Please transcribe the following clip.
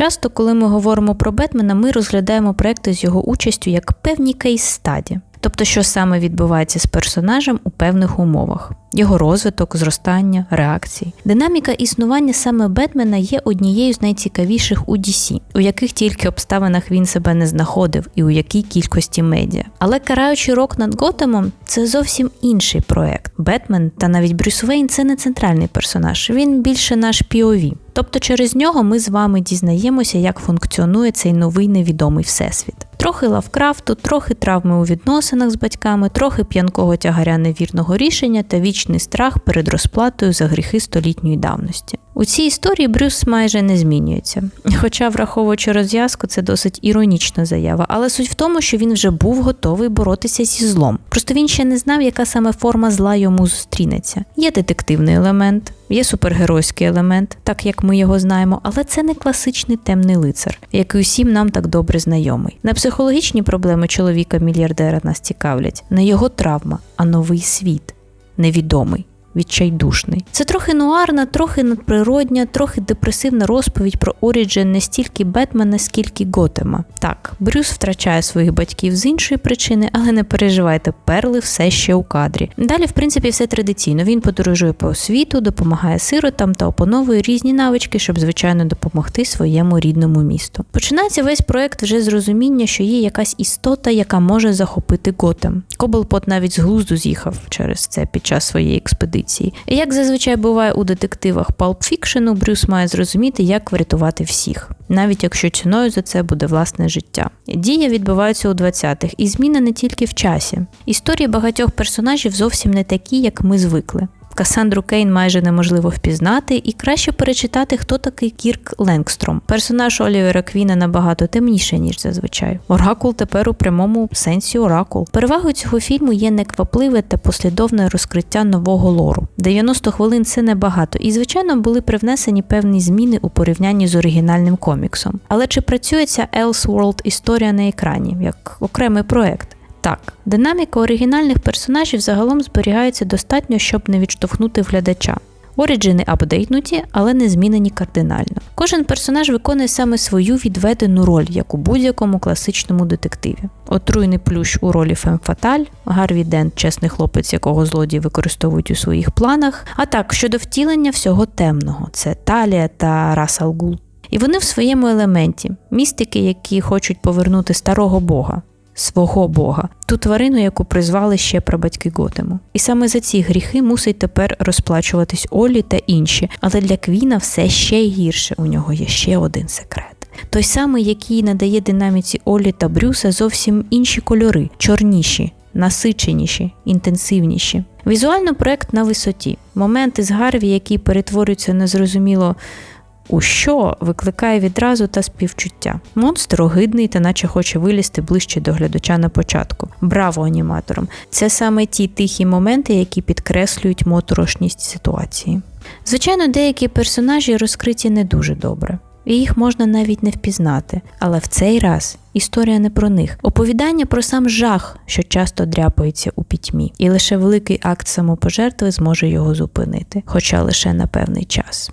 Часто, коли ми говоримо про Бетмена, ми розглядаємо проекти з його участю як певні кейс-стаді. Тобто, що саме відбувається з персонажем у певних умовах, його розвиток, зростання, реакції. Динаміка існування саме Бетмена є однією з найцікавіших у DC, у яких тільки обставинах він себе не знаходив і у якій кількості медіа. Але караючий рок над Готемом це зовсім інший проект. Бетмен та навіть Брюс Вейн це не центральний персонаж, він більше наш POV. Тобто через нього ми з вами дізнаємося, як функціонує цей новий невідомий всесвіт. Трохи лавкрафту, трохи травми у відносинах з батьками, трохи п'янкого тягаря невірного рішення та вічний страх перед розплатою за гріхи столітньої давності. У цій історії Брюс майже не змінюється. Хоча, враховуючи розв'язку, це досить іронічна заява, але суть в тому, що він вже був готовий боротися зі злом. Просто він ще не знав, яка саме форма зла йому зустрінеться. Є детективний елемент, є супергеройський елемент, так як ми його знаємо, але це не класичний темний лицар, який усім нам так добре знайомий. Не психологічні проблеми чоловіка-мільярдера нас цікавлять, не його травма, а новий світ, невідомий відчайдушний. Це трохи нуарна, трохи надприродня, трохи депресивна розповідь про Оріджен не стільки Бетмена, скільки Готема. Так, Брюс втрачає своїх батьків з іншої причини, але не переживайте, перли все ще у кадрі. Далі, в принципі, все традиційно. Він подорожує по світу, допомагає сиротам та опановує різні навички, щоб звичайно допомогти своєму рідному місту. Починається весь проект вже з розуміння, що є якась істота, яка може захопити Готем. Коблпот навіть з глузду з'їхав через це під час своєї експедиції експедиції. І як зазвичай буває у детективах Fiction, Брюс має зрозуміти, як врятувати всіх, навіть якщо ціною за це буде власне життя. Дія відбувається у 20-х, і зміна не тільки в часі. Історії багатьох персонажів зовсім не такі, як ми звикли. Касандру Кейн майже неможливо впізнати, і краще перечитати, хто такий Кірк Ленгстром. Персонаж Олівера Квіна набагато темніше, ніж зазвичай. Оракул тепер у прямому сенсі оракул. Перевагою цього фільму є неквапливе та послідовне розкриття нового лору. 90 хвилин це небагато, і, звичайно, були привнесені певні зміни у порівнянні з оригінальним коміксом. Але чи працює ця Elseworld історія на екрані як окремий проект? Так, динаміка оригінальних персонажів загалом зберігається достатньо, щоб не відштовхнути глядача. Оріджини апдейтнуті, але не змінені кардинально. Кожен персонаж виконує саме свою відведену роль, як у будь-якому класичному детективі. Отруйний плющ у ролі Фем Фаталь, Гарві Дент, чесний хлопець, якого злодії використовують у своїх планах. А так, щодо втілення всього темного, це Талія та Расал Гул. І вони в своєму елементі містики, які хочуть повернути старого бога свого Бога, ту тварину, яку призвали ще прабатьки Готему. І саме за ці гріхи мусить тепер розплачуватись Олі та інші, але для Квіна все ще гірше. У нього є ще один секрет. Той самий, який надає динаміці Олі та Брюса зовсім інші кольори, чорніші, насиченіші, інтенсивніші. Візуально проект на висоті. Моменти з Гарві, які перетворюються на зрозуміло у що викликає відразу та співчуття. Монстр огидний та наче хоче вилізти ближче до глядача на початку. Браво аніматорам! Це саме ті тихі моменти, які підкреслюють моторошність ситуації. Звичайно, деякі персонажі розкриті не дуже добре. І їх можна навіть не впізнати, але в цей раз історія не про них. Оповідання про сам жах, що часто дряпається у пітьмі, і лише великий акт самопожертви зможе його зупинити, хоча лише на певний час.